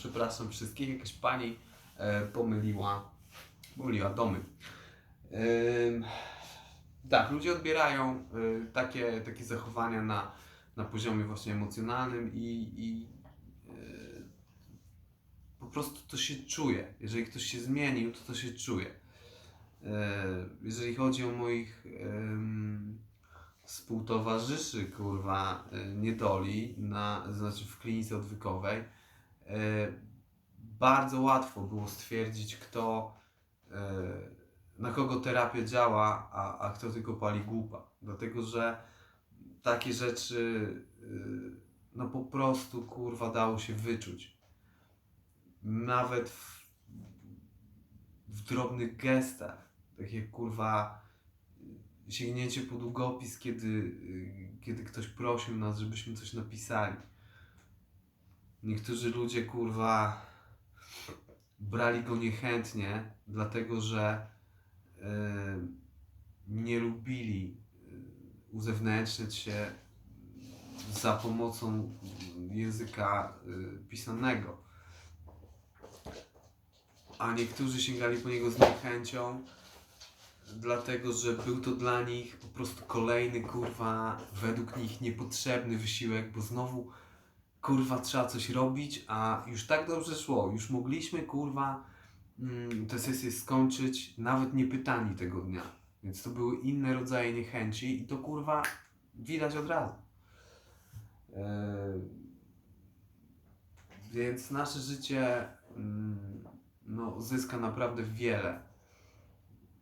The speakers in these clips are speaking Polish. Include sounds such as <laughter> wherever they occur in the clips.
Przepraszam wszystkich, jakaś pani e, pomyliła, pomyliła domy. Tak, ludzie odbierają y, takie, takie zachowania na, na poziomie właśnie emocjonalnym i, i y, po prostu to się czuje. Jeżeli ktoś się zmienił, to to się czuje. Y, jeżeli chodzi o moich ym, współtowarzyszy, kurwa, y, niedoli, na, znaczy w klinice odwykowej, y, bardzo łatwo było stwierdzić, kto, y, na kogo terapia działa, a, a kto tylko pali głupa. Dlatego, że takie rzeczy y, no po prostu kurwa dało się wyczuć. Nawet w, w drobnych gestach, tak jak kurwa sięgnięcie po długopis, kiedy, kiedy ktoś prosił nas, żebyśmy coś napisali. Niektórzy ludzie kurwa brali go niechętnie, dlatego że y, nie lubili y, uzewnętrzniać się za pomocą języka y, pisanego. A niektórzy sięgali po niego z niechęcią, dlatego że był to dla nich po prostu kolejny kurwa, według nich niepotrzebny wysiłek, bo znowu kurwa trzeba coś robić, a już tak dobrze szło, już mogliśmy kurwa mm, tę sesję skończyć nawet nie pytani tego dnia. Więc to były inne rodzaje niechęci i to kurwa widać od razu. Eee, więc nasze życie mm, no, zyska naprawdę wiele,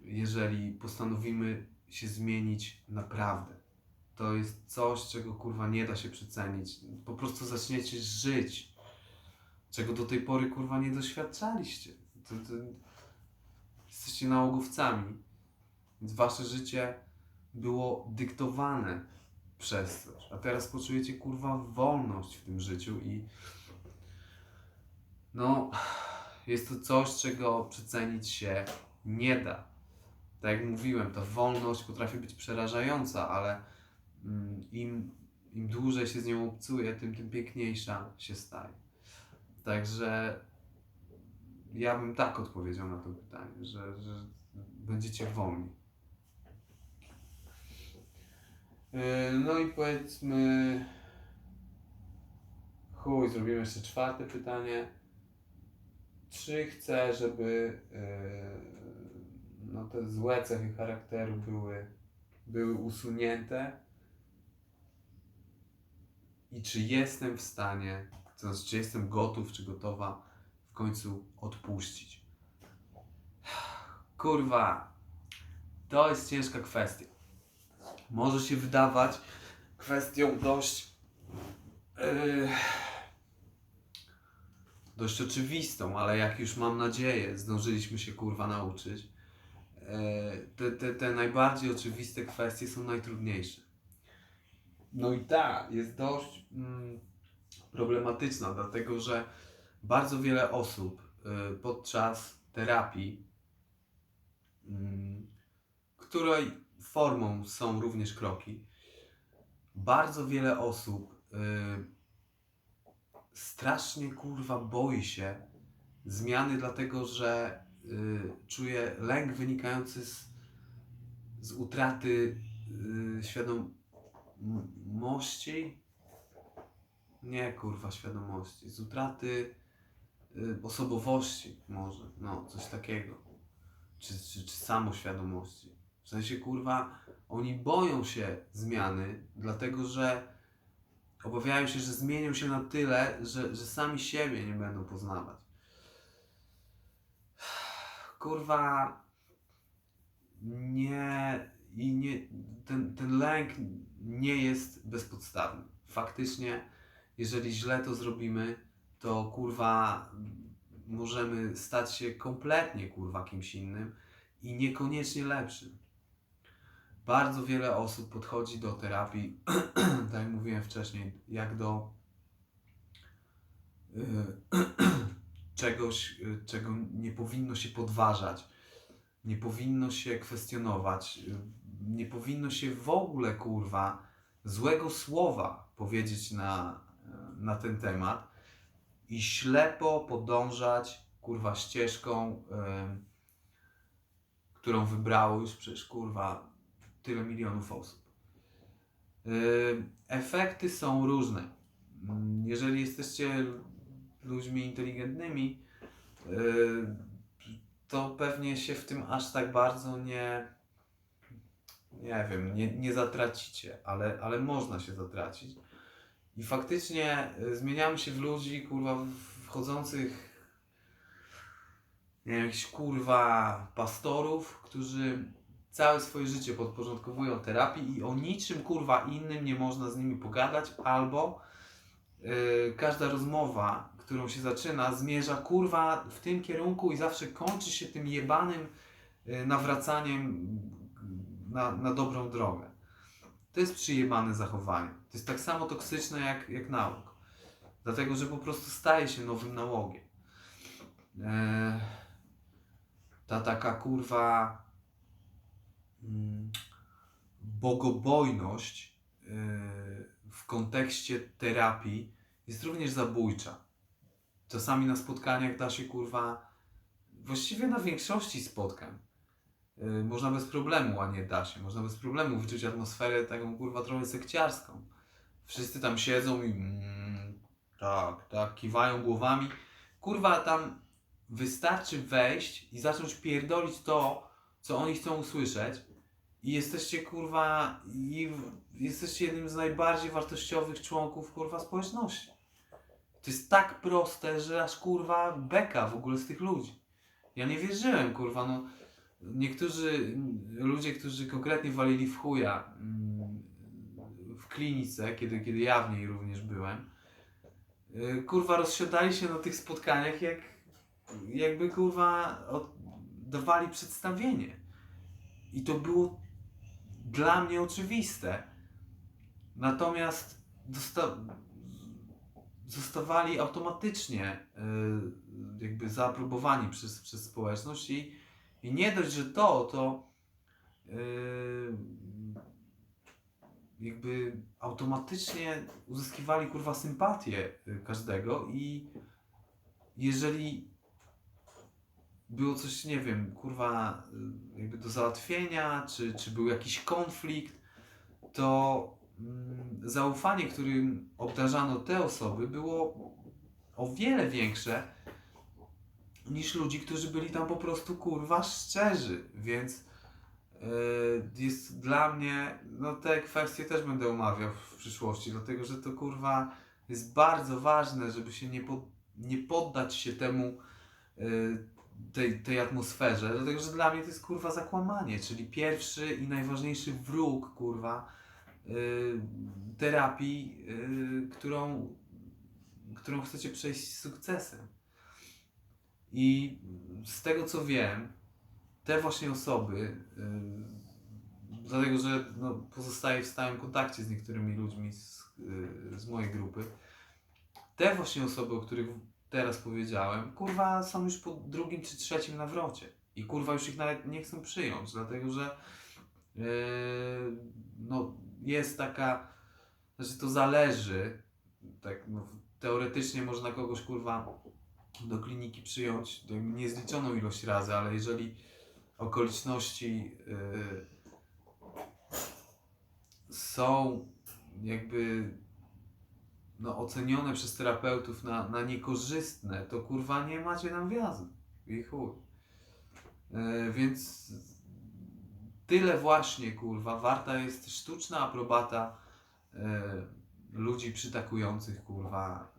jeżeli postanowimy się zmienić naprawdę. To jest coś, czego kurwa nie da się przecenić. Po prostu zaczniecie żyć, czego do tej pory kurwa nie doświadczaliście. To, to, jesteście nałogowcami, więc wasze życie było dyktowane przez coś. A teraz poczujecie kurwa wolność w tym życiu i no, jest to coś, czego przecenić się nie da. Tak jak mówiłem, ta wolność potrafi być przerażająca, ale im, im dłużej się z nią obcuje, tym, tym piękniejsza się staje. Także ja bym tak odpowiedział na to pytanie, że, że będziecie wolni. Yy, No i powiedzmy. Chuj, zrobimy jeszcze czwarte pytanie. Czy chcę, żeby yy, no, te złe cechy charakteru były, były usunięte? I czy jestem w stanie, to znaczy, czy jestem gotów, czy gotowa w końcu odpuścić? Kurwa, to jest ciężka kwestia może się wydawać kwestią dość yy, dość oczywistą, ale jak już mam nadzieję zdążyliśmy się kurwa nauczyć, yy, te, te, te najbardziej oczywiste kwestie są najtrudniejsze. No i ta jest dość mm, problematyczna, dlatego że bardzo wiele osób yy, podczas terapii, mm, której formą są również kroki. Bardzo wiele osób y, strasznie kurwa boi się zmiany, dlatego że y, czuje lęk wynikający z, z utraty y, świadomości. Nie kurwa świadomości, z utraty y, osobowości może, no coś takiego. Czy, czy, czy samoświadomości. W sensie, kurwa, oni boją się zmiany, dlatego że obawiają się, że zmienią się na tyle, że, że sami siebie nie będą poznawać. Kurwa, nie, i nie, ten, ten lęk nie jest bezpodstawny. Faktycznie, jeżeli źle to zrobimy, to kurwa, możemy stać się kompletnie kurwa kimś innym i niekoniecznie lepszym. Bardzo wiele osób podchodzi do terapii, <clears throat> tak jak mówiłem wcześniej, jak do y, <clears throat> czegoś, y, czego nie powinno się podważać, nie powinno się kwestionować, y, nie powinno się w ogóle kurwa złego słowa powiedzieć na, na ten temat. i ślepo podążać kurwa ścieżką, którą wybrało już przecież kurwa tyle milionów osób. Efekty są różne. Jeżeli jesteście ludźmi inteligentnymi, to pewnie się w tym aż tak bardzo nie, nie wiem, nie, nie zatracicie, ale, ale można się zatracić. I faktycznie y, zmieniamy się w ludzi, kurwa, wchodzących, nie wiem, jakichś kurwa pastorów, którzy całe swoje życie podporządkowują terapii i o niczym kurwa innym nie można z nimi pogadać, albo y, każda rozmowa, którą się zaczyna, zmierza kurwa w tym kierunku i zawsze kończy się tym jebanym y, nawracaniem na, na dobrą drogę. To jest przyjebane zachowanie. To jest tak samo toksyczne jak, jak nauk. Dlatego, że po prostu staje się nowym nałogiem. Eee, ta taka kurwa mm, bogobojność yy, w kontekście terapii jest również zabójcza. Czasami na spotkaniach da się kurwa, właściwie na większości spotkań, można bez problemu, a nie da się, można bez problemu wyczuć atmosferę taką kurwa trochę sekciarską. Wszyscy tam siedzą i mm, tak, tak, kiwają głowami. Kurwa, tam wystarczy wejść i zacząć pierdolić to, co oni chcą usłyszeć i jesteście kurwa i jesteście jednym z najbardziej wartościowych członków kurwa społeczności. To jest tak proste, że aż kurwa beka w ogóle z tych ludzi. Ja nie wierzyłem kurwa, no niektórzy ludzie, którzy konkretnie walili w chuja mm, w klinice, kiedy, kiedy ja w niej również byłem, y, kurwa rozsiadali się na tych spotkaniach jak jakby kurwa dawali przedstawienie. I to było dla mnie oczywiste. Natomiast dosta- zostawali automatycznie y, jakby zaaprobowani przez, przez społeczność i, i nie dość, że to, to y, jakby automatycznie uzyskiwali kurwa sympatię każdego i jeżeli było coś, nie wiem, kurwa, jakby do załatwienia, czy, czy był jakiś konflikt, to mm, zaufanie, którym obdarzano te osoby, było o wiele większe niż ludzi, którzy byli tam po prostu kurwa szczerzy, więc y, jest dla mnie, no te kwestie też będę omawiał w przyszłości, dlatego że to kurwa jest bardzo ważne, żeby się nie, nie poddać się temu y, tej, tej atmosferze, dlatego że dla mnie to jest kurwa zakłamanie, czyli pierwszy i najważniejszy wróg kurwa y, terapii, y, którą, którą chcecie przejść z sukcesem. I z tego co wiem, te właśnie osoby, y, dlatego że no, pozostaję w stałym kontakcie z niektórymi ludźmi z, y, z mojej grupy, te właśnie osoby, o których teraz powiedziałem, kurwa są już po drugim czy trzecim nawrocie. I kurwa już ich nawet nie chcą przyjąć, dlatego że yy, no, jest taka, że to zależy, tak no, teoretycznie można kogoś kurwa do kliniki przyjąć niezliczoną ilość razy, ale jeżeli okoliczności yy, są jakby no, ocenione przez terapeutów na, na niekorzystne, to kurwa nie macie nam wjazdu. I chuj. E, więc tyle właśnie kurwa, warta jest sztuczna aprobata e, ludzi przytakujących kurwa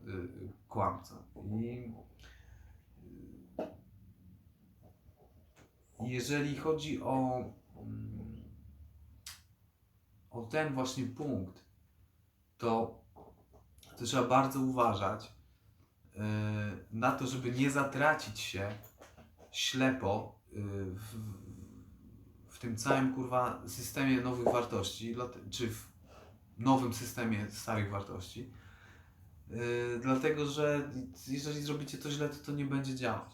kłamcom. I e, jeżeli chodzi o mm, o ten właśnie punkt, to to trzeba bardzo uważać yy, na to, żeby nie zatracić się ślepo yy, w, w tym całym kurwa systemie nowych wartości, czy w nowym systemie starych wartości. Yy, dlatego, że jeżeli zrobicie to źle, to to nie będzie działać.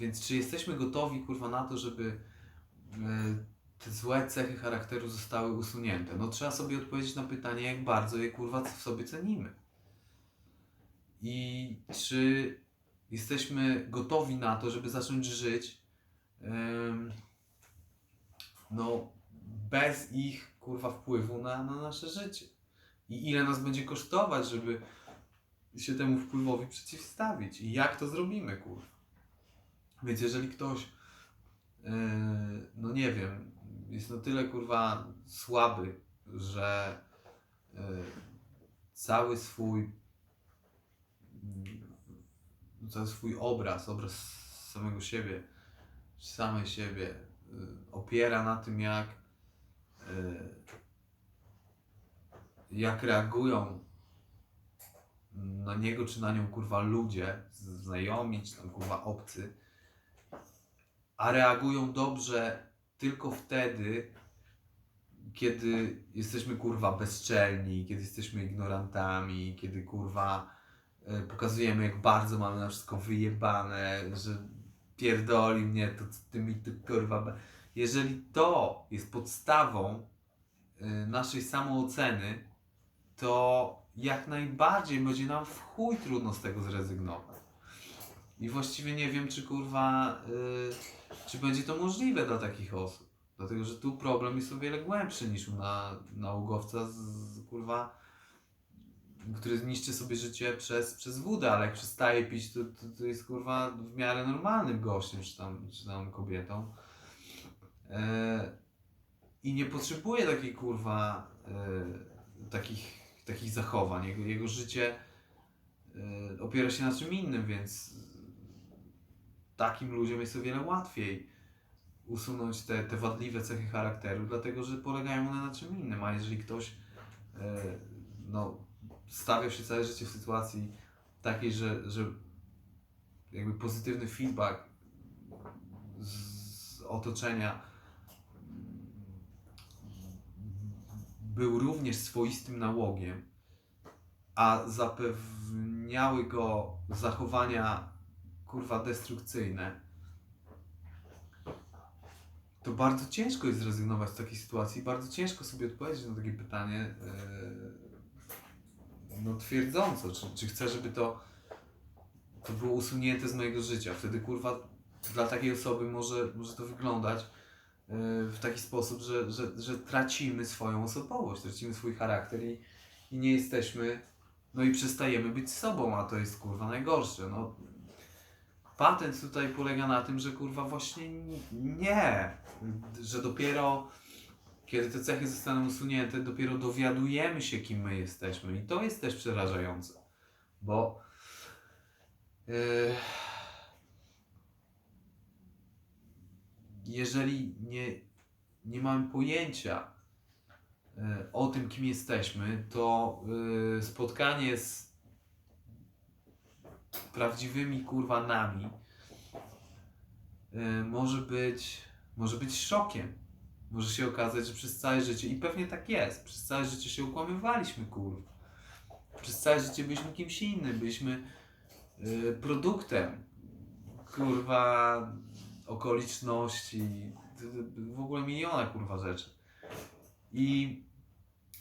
Więc czy jesteśmy gotowi kurwa na to, żeby yy, te złe cechy charakteru zostały usunięte? No trzeba sobie odpowiedzieć na pytanie, jak bardzo je kurwa w sobie cenimy. i czy jesteśmy gotowi na to, żeby zacząć żyć no, bez ich kurwa wpływu na, na nasze życie. I ile nas będzie kosztować, żeby się temu wpływowi przeciwstawić. I jak to zrobimy, kurwa. Więc jeżeli ktoś, yy, no nie wiem, jest na tyle kurwa słaby, że yy, cały swój cały swój obraz, obraz samego siebie, samej siebie yy, opiera na tym, jak jak reagują na niego czy na nią kurwa ludzie, znajomi czy tam kurwa obcy, a reagują dobrze tylko wtedy, kiedy jesteśmy kurwa bezczelni, kiedy jesteśmy ignorantami, kiedy kurwa e, pokazujemy jak bardzo mamy na wszystko wyjebane, że pierdoli mnie to ty mi tu kurwa. Jeżeli to jest podstawą e, naszej samooceny, to jak najbardziej będzie nam w chuj trudno z tego zrezygnować. I właściwie nie wiem, czy kurwa, y, czy będzie to możliwe dla takich osób. Dlatego, że tu problem jest o wiele głębszy niż u na, nałogowca z, z kurwa, który zniszczy sobie życie przez, przez wódę, ale jak przestaje pić, to, to, to jest kurwa w miarę normalnym gościem, czy tam, czy tam kobietą. E, I nie potrzebuje takiej kurwa, e, takich, takich zachowań. Jego, jego życie e, opiera się na czym innym, więc takim ludziom jest o wiele łatwiej usunąć te, te wadliwe cechy charakteru, dlatego że polegają one na czym innym. A jeżeli ktoś no, stawiał się całe życie w sytuacji takiej, że, że jakby pozytywny feedback z otoczenia był również swoistym nałogiem, a zapewniały go zachowania kurwa destrukcyjne, to bardzo ciężko jest zrezygnować z takiej sytuacji, bardzo ciężko sobie odpowiedzieć na takie pytanie yy, no twierdząco, czy, czy chcę, żeby to, to było usunięte z mojego życia. Wtedy kurwa dla takiej osoby może, może to wyglądać w taki sposób, że, że, że tracimy swoją osobowość, tracimy swój charakter i, i nie jesteśmy, no i przestajemy być sobą, a to jest kurwa najgorsze. No, patent tutaj polega na tym, że kurwa właśnie nie, że dopiero kiedy te cechy zostaną usunięte, dopiero dowiadujemy się, kim my jesteśmy. I to jest też przerażające, bo yy, jeżeli nie, nie mamy pojęcia yy, o tym, kim jesteśmy, to yy, spotkanie z prawdziwymi kurwa nami yy, może być może być szokiem. Może się okazać, że przez całe życie, i pewnie tak jest, przez całe życie się ukłamywaliśmy, kurwa. Przez całe życie byliśmy kimś innym, byliśmy produktem, kurwa, okoliczności, w ogóle miliona, kurwa, rzeczy. I,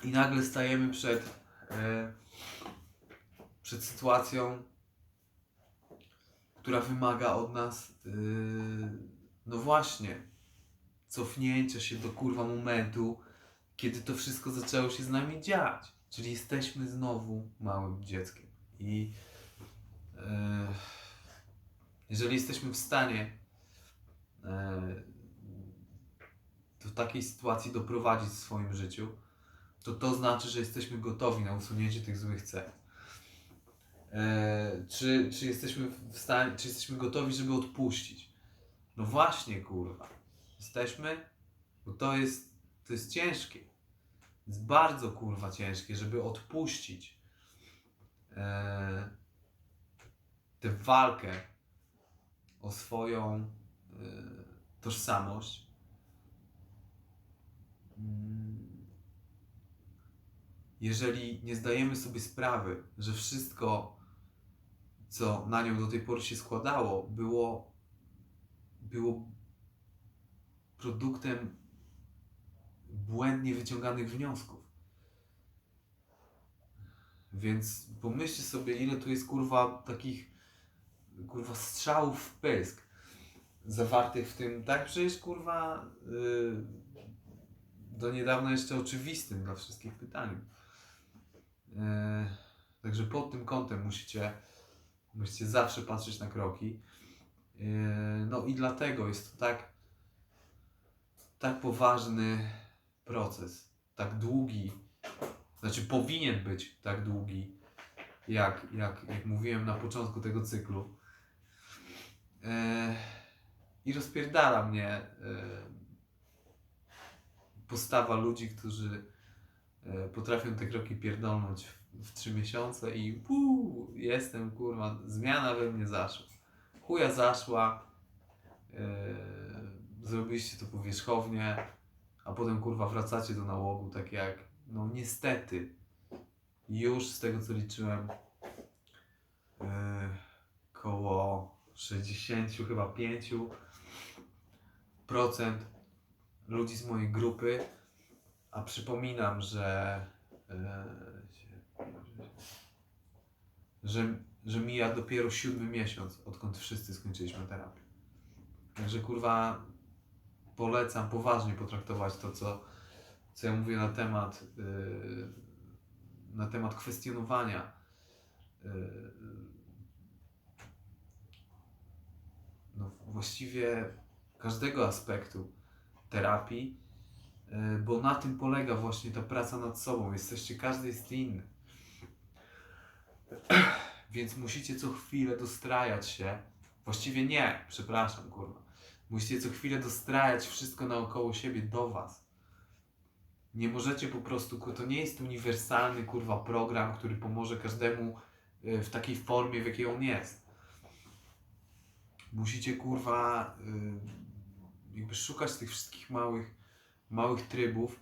i nagle stajemy przed, yy, przed sytuacją, która wymaga od nas, yy, no właśnie, cofnięcia się do kurwa momentu, kiedy to wszystko zaczęło się z nami dziać. Czyli jesteśmy znowu małym dzieckiem. I e, jeżeli jesteśmy w stanie e, do takiej sytuacji doprowadzić w swoim życiu, to to znaczy, że jesteśmy gotowi na usunięcie tych złych cech. E, czy, czy jesteśmy w stanie, czy jesteśmy gotowi, żeby odpuścić? No właśnie, kurwa. Jesteśmy? Bo to jest, to jest ciężkie. Jest bardzo kurwa ciężkie, żeby odpuścić e, tę walkę o swoją e, tożsamość. Mm. Jeżeli nie zdajemy sobie sprawy, że wszystko, co na nią do tej pory się składało, było, było produktem błędnie wyciąganych wniosków. Więc pomyślcie sobie, ile tu jest kurwa takich kurwa strzałów w pysk zawartych w tym, tak przecież kurwa yy, do niedawna jeszcze oczywistym dla wszystkich pytaniem. Yy, także pod tym kątem musicie, musicie zawsze patrzeć na kroki. Yy, no i dlatego jest to tak, tak poważny proces, tak długi, znaczy powinien być tak długi, jak, jak, jak mówiłem na początku tego cyklu. E, I rozpierdala mnie e, postawa ludzi, którzy e, potrafią te kroki pierdolnąć w, trzy miesiące i puu, jestem kurwa, zmiana we mnie zaszła. Chuja zaszła, e, zrobiliście to powierzchownie, a potem kurwa wracacie do nałogu, tak jak, no niestety, już z tego co liczyłem, koło 60 chyba 5 procent ludzi z mojej grupy, a przypominam, że e, że, że mija dopiero siódmy miesiąc, odkąd wszyscy skończyliśmy terapię. Także kurwa polecam poważnie potraktować to, co, co ja mówię na temat yy, na temat kwestionowania yy, no, właściwie każdego aspektu terapii, yy, bo na tym polega właśnie ta praca nad sobą. Jesteście, każdy jest inny. <clears throat> Więc musicie co chwilę dostrajać się. Właściwie nie, przepraszam, kurwa. Musicie co chwilę dostrajać wszystko naokoło siebie do was. Nie możecie po prostu, to nie jest uniwersalny kurwa program, który pomoże każdemu y, w takiej formie, w jakiej on jest. Musicie kurwa y, jakby szukać tych wszystkich małych, małych trybów,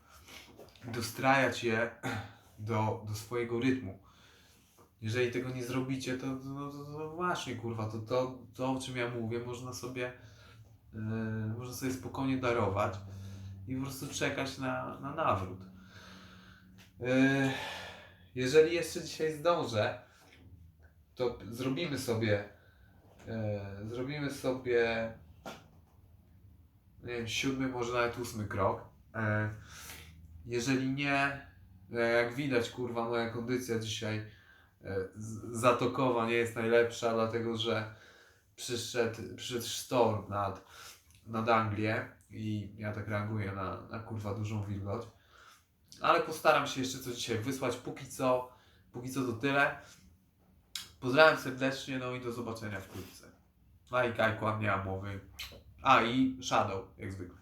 dostrajać je do, do swojego rytmu. Jeżeli tego nie zrobicie, to, to, to, to właśnie kurwa, to, to, to o czym ja mówię, można sobie Yy, można sobie spokojnie darować i po prostu czekać na, na nawrót. Yy, jeżeli jeszcze dzisiaj zdążę, to zrobimy sobie yy, zrobimy sobie nie wiem, siódmy, może nawet ósmy krok. Yy, jeżeli nie, yy, jak widać, kurwa, moja kondycja dzisiaj z- zatokowa nie jest najlepsza, dlatego że przyszedł, przyszedł sztorm nad, nad Anglię i ja tak reaguję na, na kurwa dużą wilgoć. Ale postaram się jeszcze coś dzisiaj wysłać. Póki co, póki co to tyle. Pozdrawiam serdecznie, no i do zobaczenia wkrótce. Like, icon, nie ma mowy. A i Shadow, jak zwykle.